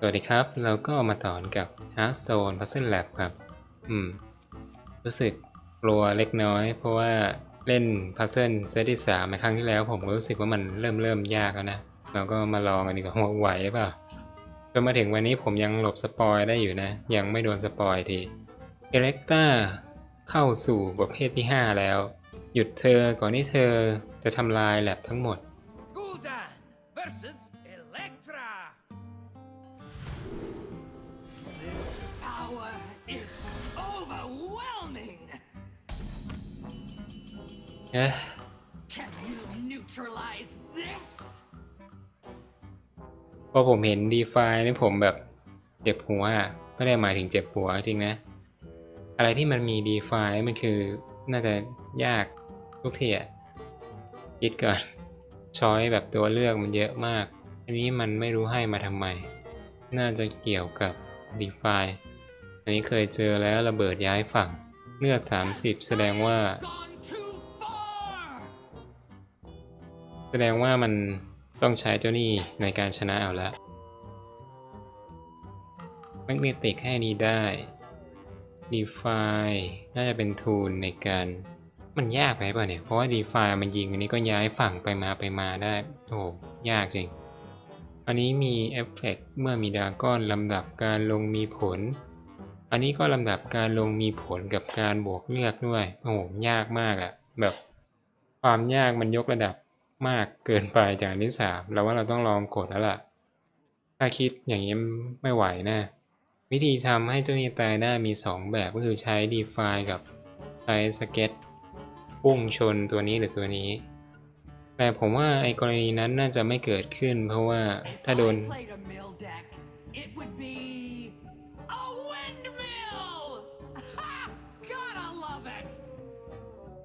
สวัสดีครับ เราก็มาต่อกับ Heart Zone Puzzle Lab ครับ อืม รู้สึกกลัวเล็กน้อย เพราะว่าเล่น Puzzle เซตที่3ในครั้งที่แล้ว ผมรู้สึกว่ามันเริ่มเริ่มยากแล้วนะ เราก็มาลองกันดีกว่าว่าไหวหรือเปล่าจนมาถึงวันนี้ผมยังหลบสปอยได้อยู่นะ ยังไม่โดนสปอยทีเอเล็กตาเข้าสู่ประเภทที่ 5 แล้ว หยุดเธอก่อนที่เธอจะทำลายแลบทั้งหมด เอ๊ะ Can you neutralize this? พอผมเห็น d e f i นี่ผมแบบเจ็บหัวอะไม่ได้หมายถึงเจ็บหัวจริงนะ อะไรที่มันมี d e f i มันคือน่าจะยากทุกทีอะคิดก่อนช้อยแบบตัวเลือกมันเยอะมาก อันนี้มันไม่รู้ให้มาทำไม น่าจะเกี่ยวกับ d e f i อันนี้เคยเจอแล้วระเบิดย้ายฝั่งเลือด 30 แสดงว่า Gone ดงว่ามันต้องใช้เจ้าหนี้ในการชนะเอาละแมกเนติกให้นี้ได้ Defy น่าจะเป็นทูลในการมันยากไปป่ะเนี่ย เพราะว่า Defy มันยิงอันนี้ก็ย้ายฝั่งไปมาไปมาได้ โอ้โหยากจริง อันนี้มีเอฟเฟกต์เมื่อมีดาก้อนลำดับการลงมีผล อันนี้ก็ลำดับการลงมีผลกับการบวกเลือกด้วย โอ้โหยากมากอะแบบความยากมันยกระดับ มากเกินไปจากอันที่สามเราว่าเราต้องลองกดแล้วล่ะ ถ้าคิดอย่างนี้ไม่ไหวนะ วิธีทำให้เจ้านี้ตายได้มี 2 แบบก็คือใช้ define กับใช้สเก็ตพุ่งชนตัวนี้หรือตัวนี้ แต่ผมว่าไอ้กรณีนั้นน่าจะไม่เกิดขึ้น เพราะว่าถ้าโดน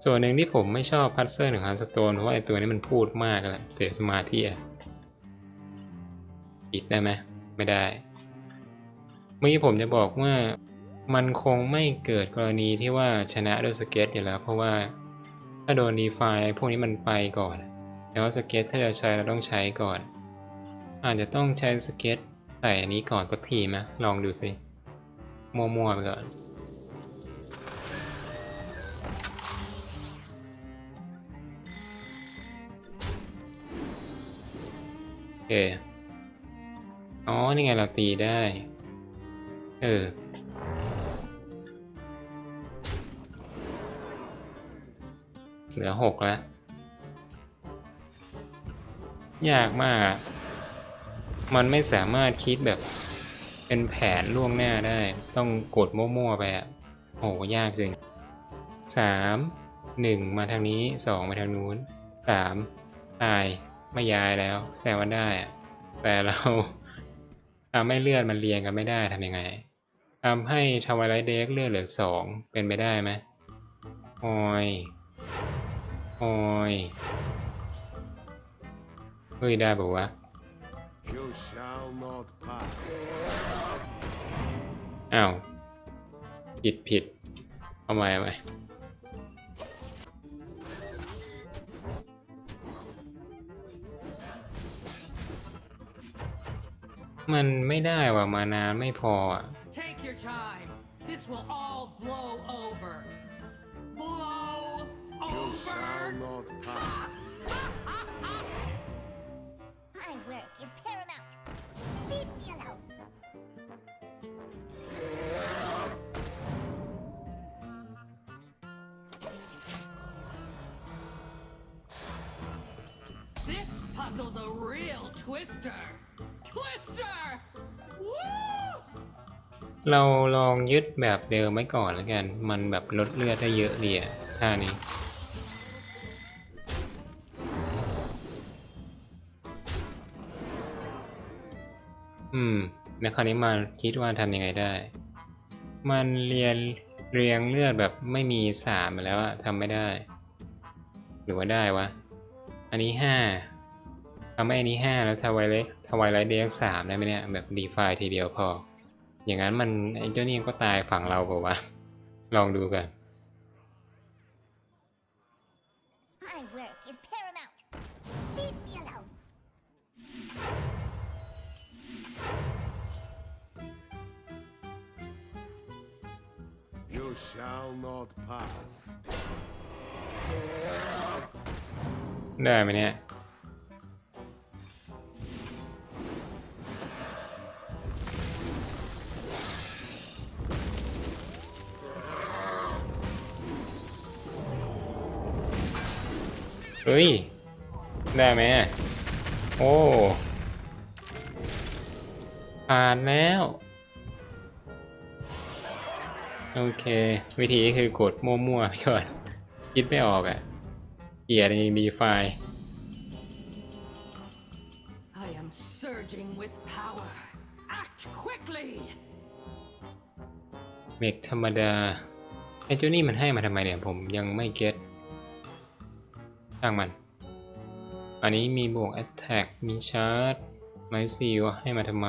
ส่วนหนึ่งที่ผมไม่ชอบพัซเซอร์ของฮันสโตนเพราะว่าไอตัวนี้มันพูดมากเลยเสียสมาธิอะปิดได้ไหมไม่ได้เมื่อกี้ผมจะบอกว่ามันคงไม่เกิดกรณีที่ว่าชนะด้วยสเก็ตอยู่แล้ว เพราะว่าถ้าโดนดีไฟพวกนี้มันไปก่อน แล้วสเก็ตถ้าจะใช้เราต้องใช้ก่อน อาจจะต้องใช้สเก็ตใส่อันนี้ก่อนสักทีไหมลองดูสิ มัวๆไปก่อน เคอ๋อ นี่ไงเราตีได้ เออ เหลือหกแล้ว ยากมาก มันไม่สามารถคิดแบบเป็นแผนล่วงหน้าได้ ต้องกดมั่วๆไปอะโอ้โห ยากจริงสามหนึ่งมาทางนี้สองมาทางนู้นสามตาย ไม่ย้ายแล้วแสดงว่าได้อะแต่เราทำให้เลือดมันเรียงกันไม่ได้ทำยังไงทำให้ทวายไลท์เด็กเลือดเหลือสองเป็นไปได้ไหมโอยโอยเฮ้ยได้บอกว่าวะ You shall not pass. อ้าวผิดผิดเอาใหม่เอาใหม่ มันไม่ได้ว่ะมานานไม่พออ่ะ Take your time. This will all blow over. Blow You shall over. not pass. My work is paramount. Leave me alone. This puzzle's a real twister. เราลองยึดแบบเดิมไว้ก่อนแล้วกัน มันแบบลดเลือดได้เยอะดีอะท่านี้อืมแล้วคราวนี้มาคิดว่าทำยังไงได้ มันเรียนเรียงเลือดแบบไม่มีสามแล้วอะทำไม่ได้ หรือว่าได้วะ อันนี้ห้า ทำไอ้นี้ 5 แล้วทวายไลท์ทวายไลท์เดย์สามได้ไหมเนี่ย แบบดีไฟทีเดียวพอ อย่างนั้นมันไอ้เจ้านี่ก็ตายฝั่งเราเปล่าวะ ลองดูกันได้ไหมเนี่ย เฮ้ย ได้ไหมอะโอ้ผ่านแล้ว โอเค วิธีก็คือกดมั่วๆไปก่อน คิดไม่ออกอะ่ะเกียร์ในดีไฟ I am surging with power. Act quickly! เมกธรรมดาไอ้เจ้านี่มันให้มาทำไมเนี่ยผมยังไม่เก็ต ช่างมัน อันนี้มีบวก Attack มีชาร์จไมซีลให้มาทำไม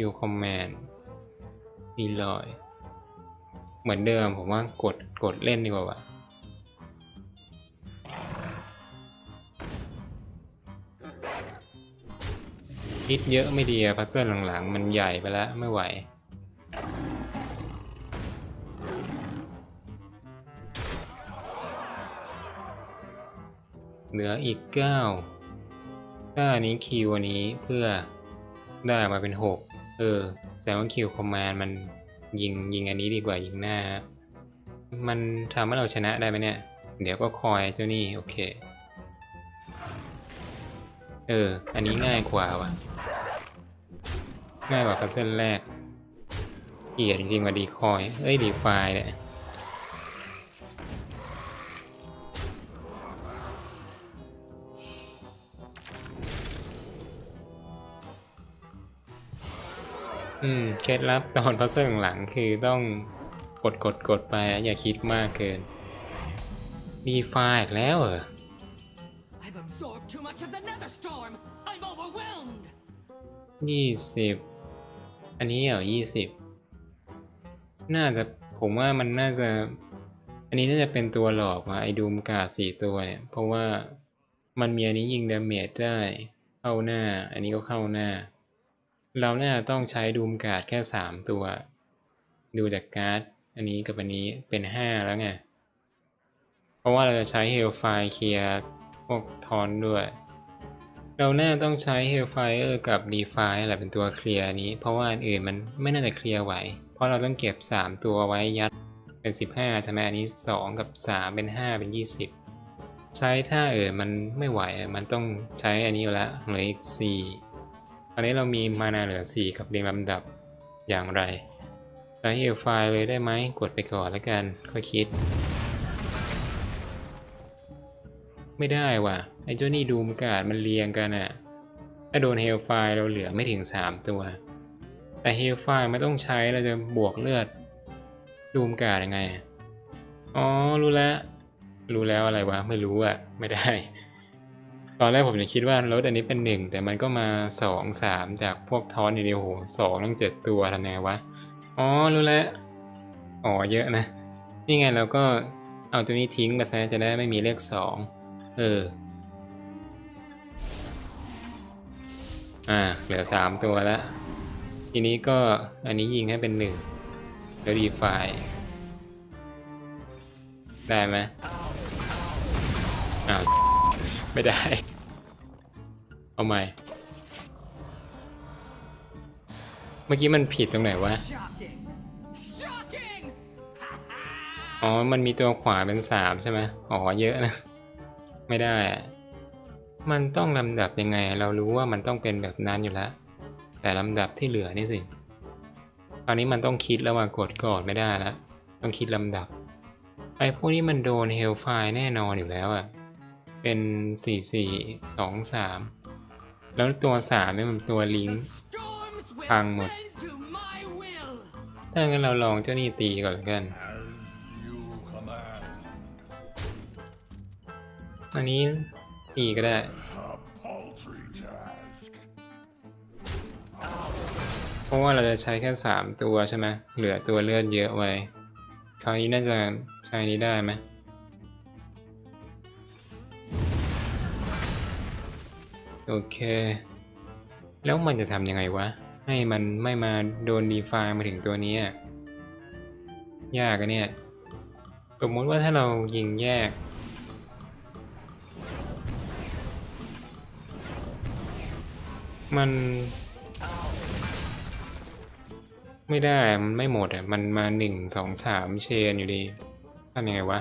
ยูคอมแมนมีลอย เหมือนเดิมผมว่ากดกดเล่นดีกว่าวะคิดเยอะไม่ดีอะพัซเซิลหลังๆ มันใหญ่ไปแล้วไม่ไหว เหลืออีก 9 ถ้าอันนี้คิวอันนี้เพื่อได้มาเป็น 6 เออแสดงว่าคิวคอมมานด์มันยิงยิงอันนี้ดีกว่ายิงหน้า มันทำให้เราชนะได้ไหมเนี่ย เดี๋ยวก็คอยเจ้านี่โอเค เออ อันนี้ง่ายกว่าว่ะ ง่ายกว่าพัซเซิลแรกเกียดจริงๆว่าดีคอย เอ้ยดีไฟเนี่ย อืมเคล็ดลับตอนพัซเซิลหลังๆคือต้องกดกดกดไปอะอย่าคิดมากเกินดีไฟอีกแล้วเหรอ I've absorbed too much of the nether storm. I'm overwhelmed. ยี่สิบอันนี้เหรอยี่สิบน่าจะผมว่ามันน่าจะ อันนี้น่าจะเป็นตัวหลอกมาไอดูมกาสี่ตัวเนี่ย เพราะว่ามันมีอันนี้ยิงดาเมจได้เข้าหน้า อันนี้ก็เข้าหน้า เราน่าจะต้องใช้ดูมการ์ดแค่สามตัว ดูจากการ์ด อันนี้กับอันนี้เป็นห้าแล้วไง เพราะว่าเราจะใช้เฮลไฟเคลียร์พวกทอนด้วย เราแน่ต้องใช้ Hellfire กับ Defy แหละเป็นตัวเคลียร์นี้ เพราะว่าอันอื่นมันไม่น่าจะเคลียร์ไหว เพราะเราต้องเก็บ 3 ตัวไว้ยัดเป็น 15 ใช่ไหมอันนี้ 2 กับ 3 เป็น 5 เป็น 20 ใช้ถ้าเออมันไม่ไหวมันต้องใช้อันนี้อยู่แล้วเหลืออีก4ต อนนี้เรามีมานาเหลือ 4 กับเรียงลำดับอย่างไรใช้ Hellfire เลยได้ไหมกดไปก่อนแล้วกันค่อยคิด ไม่ได้ว่ะ ไอ้เจ้านี่ดูมกาดมันเรียงกันอะถ้าโดนเฮลไฟเราเหลือไม่ถึง 3 ตัว แต่เฮลไฟไม่ต้องใช้เราจะบวกเลือดดูมกาดยังไงอะอ๋อ รู้แล้ว รู้แล้วอะไรวะ ไม่รู้อะไม่ได้ ตอนแรกผมจะคิดว่ารถอันนี้เป็นหนึ่งแต่มันก็มาสองสามจากพวกทอนอีเดียวโหสองตั้งเจ็ดตัวทำไงวะ อ๋อ รู้แล้ว อ๋อ เยอะนะ นี่ไงเราก็เอาตัวนี้ทิ้งไปซะจะได้ไม่มีเลขสองเออ อ่า เหลือสามตัวแล้ว ทีนี้ก็อันนี้ยิงให้เป็นหนึ่งแล้วดีไฟได้ไหมอ้าว ไม่ได้ เอาใหม่ เมื่อกี้มันผิดตรงไหนวะ Shocking! Shocking! Ha ha! อ๋อ มันมีตัวขวาเป็นสามใช่ไหมอ๋อ เยอะนะ ไม่ได้อะมันต้องลำดับยังไง เรารู้ว่ามันต้องเป็นแบบนั้นอยู่แล้ว แต่ลำดับที่เหลือนี่สิคราวนี้มันต้องคิดแล้วว่ากดก่อนไม่ได้แล้ว ต้องคิดลำดับ ไอ้พวกนี้มันโดนเฮลไฟแน่นอนอยู่แล้วอะ เป็นสี่สี่สองสามแล้วตัวสามเนี่ยมันตัวลิง The ก์ storms will Pang một. bend to my will. ถ้างั้นเราลองเจ้านี่ตีก่อนกันอันนี้ตีก็ได้ เพราะว่าเราจะใช้แค่สามตัวใช่ไหมเหลือตัวเลือดเยอะไว้ คราวนี้น่าจะใช้นี้ได้ไหม โอเค แล้วมันจะทำยังไงวะ ให้มันไม่มาโดนดีฟามาถึงตัวนี้ ยากอะเนี่ย สมมติว่าถ้าเรายิงแยก มันไม่ได้ มันไม่หมดอะ มันมาหนึ่งสองสามเชนอยู่ดีทำยังไงวะ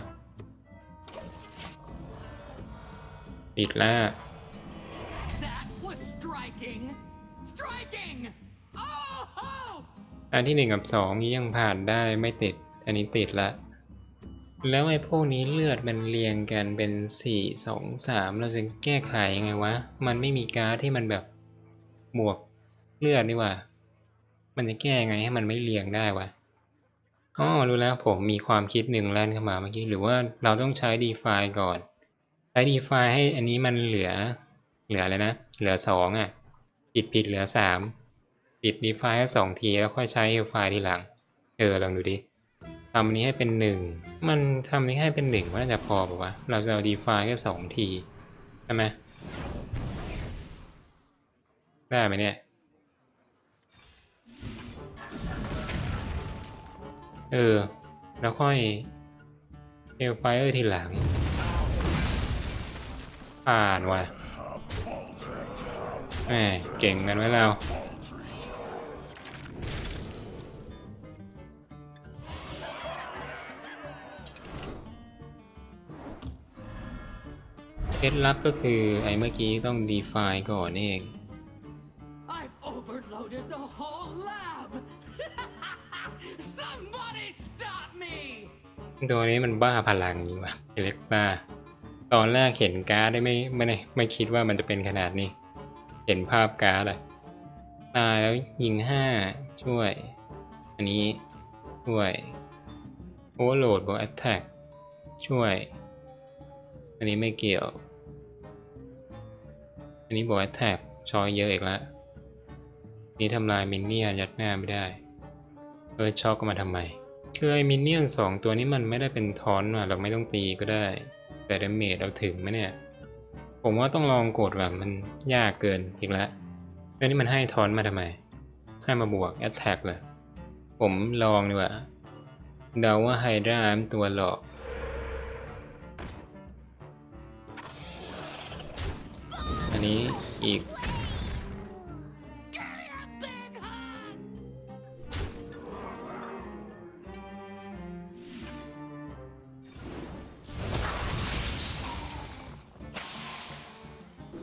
ปิดแล้ว striking! Striking! Oh ho! อันที่หนึ่งกับสองนี้ยังผ่านได้ไม่ติด อันนี้ติดละ แล้วไอ้พวกนี้เลือดมันเรียงกันเป็นสี่สองสามเราจะแก้ไขยังไงวะ มันไม่มีการ์ดที่มันแบบบวกเลือดนี่ว่า มันจะแก้ยังไงให้มันไม่เรียงได้วะอ๋อรู้แล้วผมมีความคิดหนึ่งแล่นเข้ามาเมื่อกี้ หรือว่าเราต้องใช้ define ก่อน ใช้ define ให้อันนี้มันเหลือ เหลืออะไรนะ เหลือสองอะ ปิดปิดเหลือสามปิด define แค่สองทีแล้วค่อยใช้ define ทีหลัง เออลองดูดิทำอันนี้ให้เป็นหนึ่งมันทำนี้ให้เป็นหนึ่งว่าน่าจะพอป่าวะเราจะเอา define แค่สองทีใช่ไหมได้ไหมเนี่ยเออ แล้วค่อยเอลไฟเออร์ทีหลังผ่านว่ะ แหมเก่งกันไว้เราเคล็ดลับก็คือไอ้เมื่อกี้ต้อง define ก่อนเอง I've overloaded the whole lab! Somebody stop me! ตัวนี้มันบ้าพลังจริงว่ะเอเล็กบ้า ตอนแรกเห็นการ์ดได้ไม่ไม่ได้ไม่คิดว่ามันจะเป็นขนาดนี้ เห็นภาพการ์ดอะตายแล้วยิงห้าช่วย อันนี้ช่วย Overload บอก Attack ช่วย อันนี้ไม่เกี่ยว อันนี้บอก Attack ชอยเยอะอีกแล้วนี่ทำลายมินเนี่ยนยัดหน้าไม่ได้เออช็อกก็มาทำไมคือไอ้มินเนี่ยนสองตัวนี้มันไม่ได้เป็นทอนว่ะเราไม่ต้องตีก็ได้ แต่ดาเมจเราถึงไหมเนี่ย ผมว่าต้องลองกดแบบมันยากเกินอีกแล้วเรื่องนี้มันให้ทอนมาทำไม ให้มาบวกแอตแทกเลย ผมลองดีกว่าเดาว่าไฮดรามตัวหลอก อันนี้อีก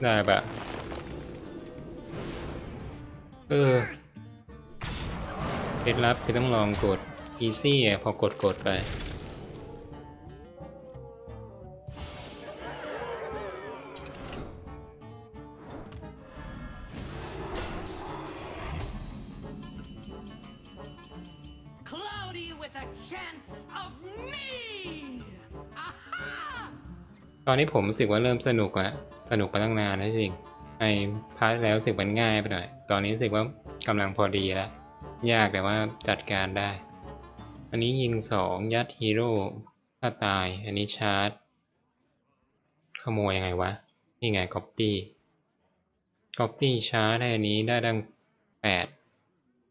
ได้ปะเออเคล็ดลับคือต้องลองกด easy อะพอกดกดไป Cloudy with a chance of me! Aha! ตอนนี้ผมรู้สึกว่าเริ่มสนุกแล้ว สนุกมาตั้งนานแล้วจริงไอพาร์ทแล้วรู้สึกมันง่ายไปหน่อย ตอนนี้รู้สึกว่ากำลังพอดีแล้ว ยากแต่ว่าจัดการได้ อันนี้ยิงสองยัดฮีโร่ถ้าตาย อันนี้ชาร์จ ขโมยยังไงวะ นี่ไงก๊อปปี้ก๊อปปี้ชาร์จให้อันนี้ได้ดังแปด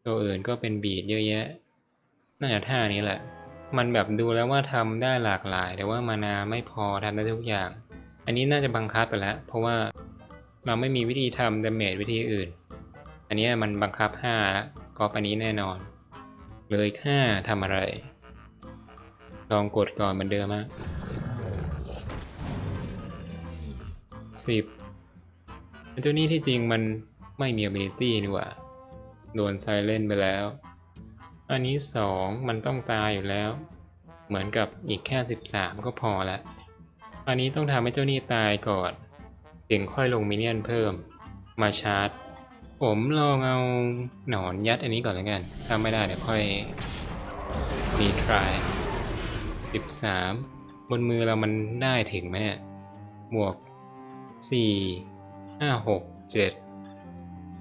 ตัวอื่นก็เป็นบีดเยอะแยะ น่าจะท่านี้แหละ มันแบบดูแล้วว่าทำได้หลากหลาย แต่ว่ามานาไม่พอทำได้ทุกอย่าง อันนี้น่าจะบังคับไปแล้ว เพราะว่าเราไม่มีวิธีทำดาเมจวิธีอื่น อันนี้มันบังคับ5แล้วกอบอันนี้แน่นอน เลยค่าทำอะไร ลองกดก่อนเหมือนเดิมฮะสิบเจ้านี้ที่จริงมันไม่มี ability นี่หว่า โดนไซเลนไปแล้ว อันนี้ 2 มันต้องตายอยู่แล้ว เหมือนกับอีกแค่ 13 ก็พอละ อันนี้ต้องทำให้เจ้านี่ตายก่อนถึงค่อยลงมินเนี่ยนเพิ่ม มาชาร์จ ผมลองเอาหนอนยัดอันนี้ก่อนแล้วกัน ถ้าไม่ได้เดี๋ยวค่อยรีทราย13 บนมือเรามันได้ถึงไหมเนี่ยบวก 4 5 6 7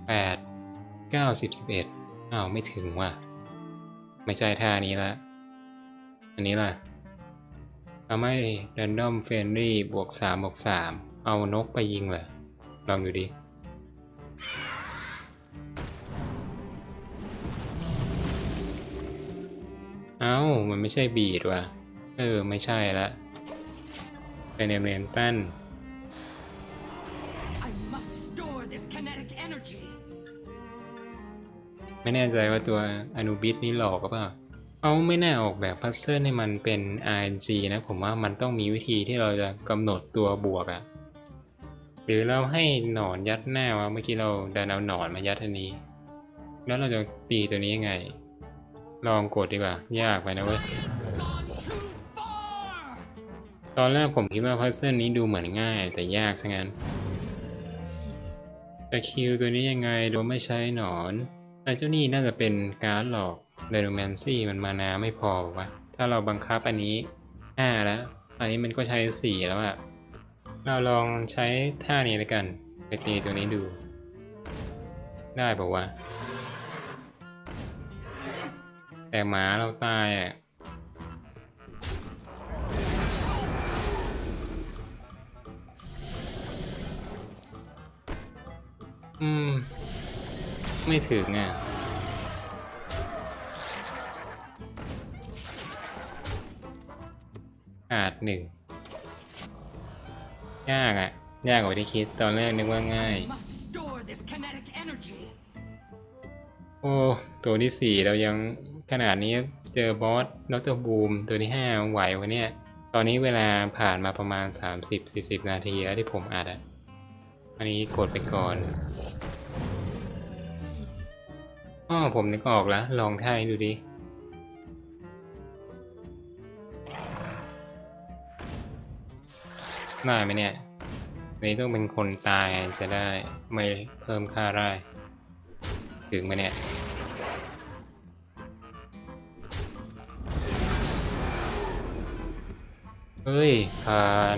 8 9 10 11อ้าวไม่ถึงว่ะ ไม่ใช่ท่านี้ละ อันนี้ล่ะ ทำให้ Random Friendly บวก3บวก3 เอานกไปยิงเหรอลองดูดิ เอ้า มันไม่ใช่บีดว่ะ เออ ไม่ใช่ละเป็นเอเมนตัน I must store this kinetic energy. ไม่แน่ใจว่าตัวอนุบิสนี่หลอกหรือเปล่า เขาไม่น่าออกแบบพัซเซิลให้มันเป็น RNG นะ ผมว่ามันต้องมีวิธีที่เราจะกำหนดตัวบวกอะหรือเราให้หนอนยัดหน้าวะเมื่อกี้เราดันเอาหนอนมายัดอันนี้ แล้วเราจะตีตัวนี้ยังไง ลองกดดีกว่า ยากไปนะเว้ยตอนแรกผมคิดว่าพัซเซิลนี้ดูเหมือนง่าย แต่ยากซะงั้นจะคิวตัวนี้ยังไงโดยไม่ใช้หนอนไอ้เจ้านี่น่าจะเป็นการ์ดหลอก เดโนแมนซี่มันมานาไม่พอวะถ้าเราบังคับอันนี้ห้าแล้ว อันนี้มันก็ใช้สี่แล้วอะเราลองใช้ท่านี้แล้วกัน ไปตีตัวนี้ดู ได้ปะวะ แต่หมาเราตายอะอืม ไม่ถึงอะ อาจหนึ่งยากอะยากกว่าที่คิดตอนแรกนึกว่าง่าย โอ้ ตัวที่สี่เรายังขนาดนี้เจอบอสดรบูม ตัวที่ห้าไหววะเนี่ย ตอนนี้เวลาผ่านมาประมาณ 30-40 นาทีแล้วที่ผมอัดอะอันนี้กดไปก่อนอ้อผมนึกออกแล้ว ลองท่านี้ดูดิ ได้ไหมเนี่ยอันต้องเป็นคนตายจะได้ไม่เพิ่มค่าได้ถึงไหมเนี่ยเฮ้ยผ่าน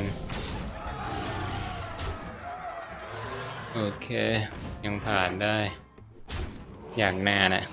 โอเค ยังผ่านได้ อย่างนานอะ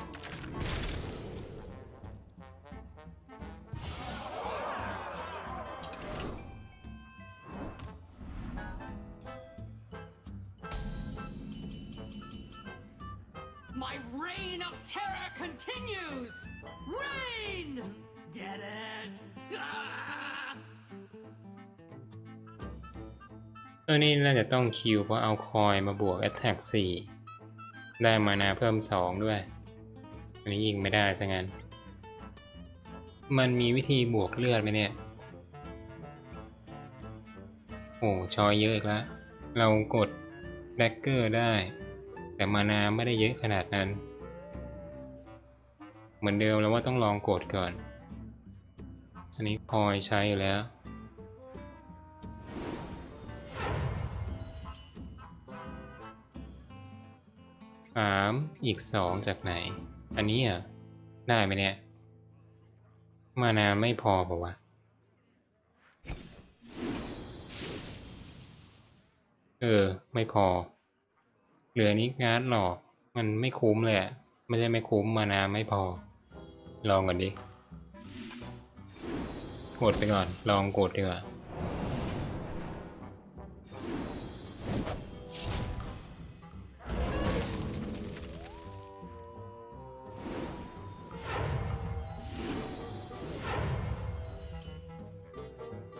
น่าจะต้องคิวเพราะเอาคอยมาบวก Attack 4ได้มานาเพิ่ม 2 ด้วย อันนี้ยิงไม่ได้ซะงั้น มันมีวิธีบวกเลือดไหมเนี่ย โอ้ชอยเยอะอีกแล้ว เรากดแบกเกอร์ได้ แต่มานาไม่ได้เยอะขนาดนั้น เหมือนเดิมแล้วว่าต้องลองกดก่อน อันนี้คอยใช้อยู่แล้ว สามอีกสองจากไหน อันนี้อะได้ไหมเนี่ย มานาไม่พอปะวะเออ ไม่พอ เหลือนี้การ์ดหลอก มันไม่คุ้มเลยอะไม่ใช่ไม่คุ้มมานาไม่พอ ลองก่อนดิกดไปก่อน ลองกดดีกว่า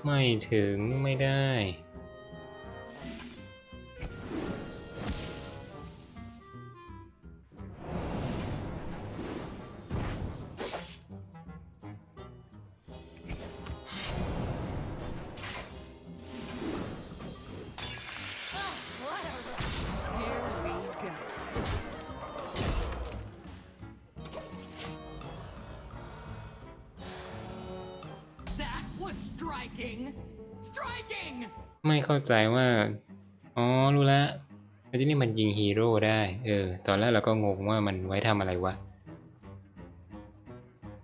ไม่ถึงไม่ได้ ไม่เข้าใจว่า อ๋อ รู้แล้วไอ้ที่นี่มันยิงฮีโร่ได้ เออ ตอนแรกเราก็งงว่ามันไว้ทำอะไรวะ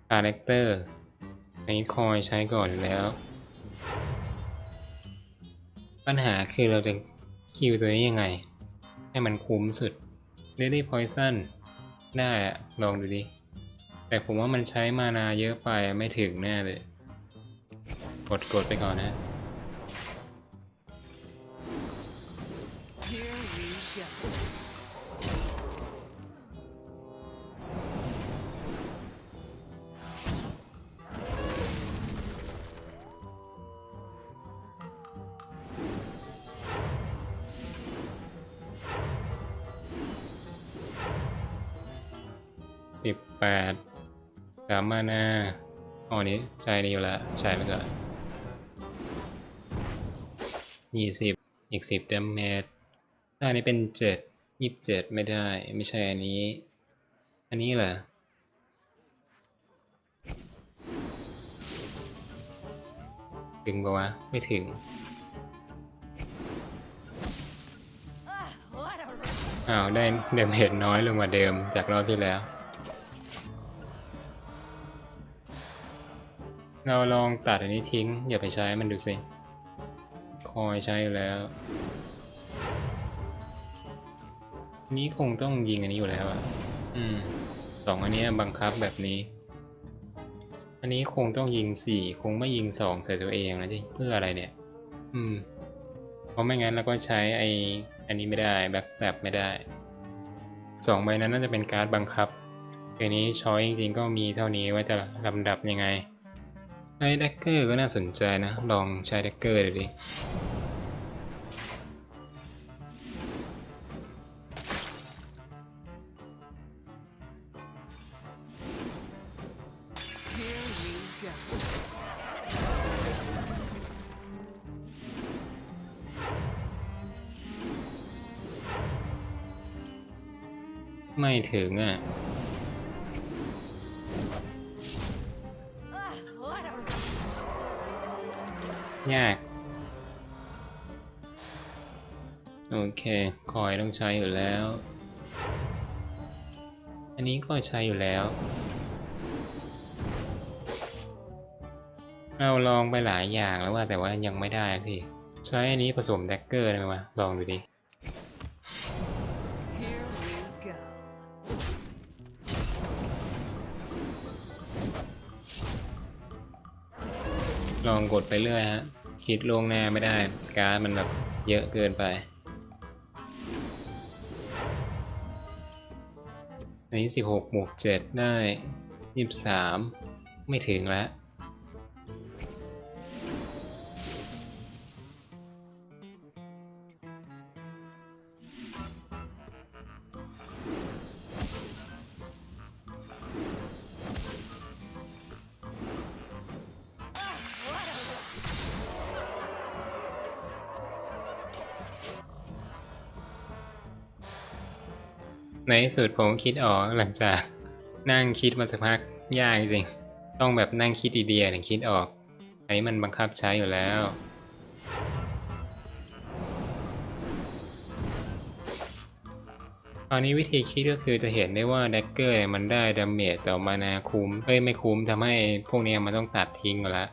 คาแรคเตอร์อันนี้คอยใช้ก่อนแล้ว ปัญหาคือเราจะคิวตัวนี้ยังไง ให้มันคุ้มสุด Daily Poison ได้อะลองดูดิ แต่ผมว่ามันใช้มานาเยอะไปไม่ถึงแน่เลย กดกดไปก่อนนะสิบแปดสามมานาอ๋อนี้ใจนี้อยู่แล้วใช้ไปก่อน ยี่สิบอีกสิบดาเมจอันนี้เป็นเจ็ดยี่สิบเจ็ดไม่ได้ ไม่ใช่อันนี้ อันนี้เหรอถึงปะวะ ไม่ถึง อ้าว ได้เดาเมจน้อยลงกว่าเดิมจากรอบที่แล้ว เราลองตัดอันนี้ทิ้ง อย่าไปใช้มันดูสิ คอยใช้อยู่แล้ว นี้คงต้องยิงอันนี้อยู่แล้วอะอืมสองอันนี้บังคับแบบนี้ อันนี้คงต้องยิงสี่คงไม่ยิงสองใส่ตัวเองนะจิเพื่ออะไรเนี่ย อืม เพราะไม่งั้นเราก็ใช้ไออันนี้ไม่ได้แบ็กส a ตไม่ได้สองใบนั้นน่าจะเป็นการ์ดบังคับทีนี้ช้อยจริงๆก็มีเท่านี้ว่าจะลำดับยังไง ช้แดกเกอร์ก็น่าสนใจนะ ลองใช้แดกเกอร์ดูดิไม่ถึงอะ ยาก โอเคคอยต้องใช้อยู่แล้ว อันนี้ก็ใช้อยู่แล้วเราลองไปหลายอย่างแล้วว่าแต่ว่ายังไม่ได้สิใช้อันนี้ผสมแดกเกอร์ได้ไหมวะลองดูดิ องกดไปเรื่อยฮะคิดล่วงหน้าไม่ได้ การ์ดมันแบบเยอะเกินไปอันนี้สิบหกบวกเจ็ดได้ยี่สิบสามไม่ถึงแล้ว ที่สุดผมคิดออกหลังจากนั่งคิดมาสักพักยากจริง ต้องแบบนั่งคิดดีๆถึงคิดออกไอ้มันบังคับใช้อยู่แล้วตอนนี้วิธีคิดก็คือจะเห็นได้ว่าแดกเกอร์มันได้ดาเมจต่อมานาคุ้มเอ้ยไม่คุ้มทำให้พวกนี้มันต้องตัดทิ้งกันละ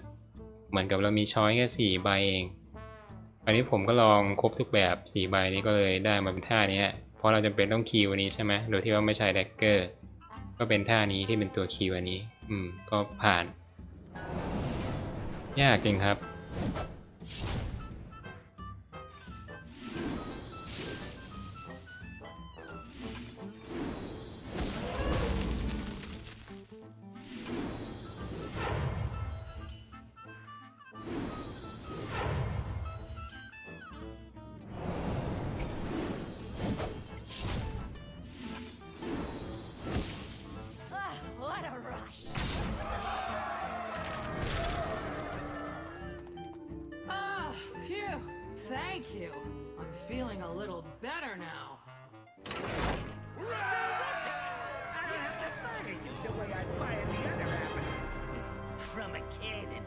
เหมือนกับเรามีช้อยแค่สี่ใบเอง อันนี้ผมก็ลองครบทุกแบบสี่ใบนี้ก็เลยได้มาเป็นท่าเนี้ย เพราะเราจะเป็นต้องคิวอันนี้ใช่ไหมโดยที่ว่าไม่ใช่แดกเกอร์ ก็เป็นท่านี้ที่เป็นตัวคิวอันนี้ อืม ก็ผ่าน ยากจริงครับ Thank you. I'm feeling a little better now. I don't have to fire you the way I fire the other applicants. From a cannon.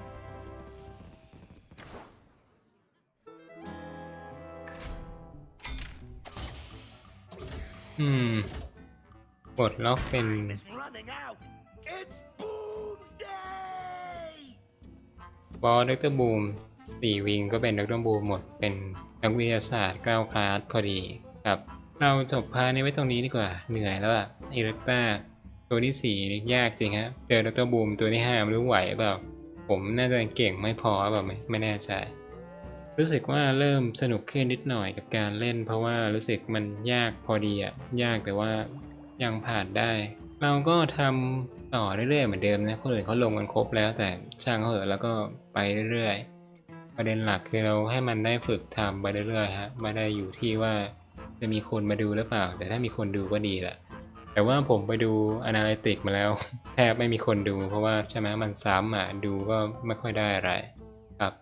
อืมปลดล็อกเป็น Time is running out. It's Boomsday! บอสดรบูม สี่วิงก็เป็นดรบูหมด เป็นนักวิทยาศาสตร์เก้าคลาสพอดีครับ เราจบพาร์ทนี้ไว้ตรงนี้ดีกว่า เหนื่อยแล้วอะอิเล็กต้าตัวที่สี่ยากจริงฮะ เจอดรบูมตัวที่ห้าไม่รู้ไหวเปล่า ผมน่าจะเก่งไม่พอแบบไม่ไม่แน่ใจ รู้สึกว่าเริ่มสนุกขึ้นนิดหน่อยกับการเล่น เพราะว่ารู้สึกมันยากพอดีอะยากแต่ว่ายังผ่านได้ เราก็ทำต่อเรื่อยๆเหมือนเดิมนะ คนอื่นเขาลงกันครบแล้วแต่ช่างเขาเถอะแล้วก็ไปเรื่อยๆ ประเด็นหลักคือเราให้มันได้ฝึกทำไปเรื่อยๆฮะไม่ได้อยู่ที่ว่าจะมีคนมาดูหรือเปล่า แต่ถ้ามีคนดูก็ดีแหละแต่ว่าผมไปดู Analytics มาแล้ว แทบไม่มีคนดู เพราะว่าใช่ไหมมันซ้ำอะดูก็ไม่ค่อยได้อะไรครับ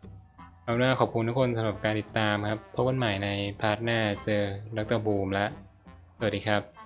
เอาหน้าขอบคุณทุกคนสำหรับการติดตามครับพบกันใหม่ในพาร์ทหน้าเจอดรบูมแล้วสวัสดีครับ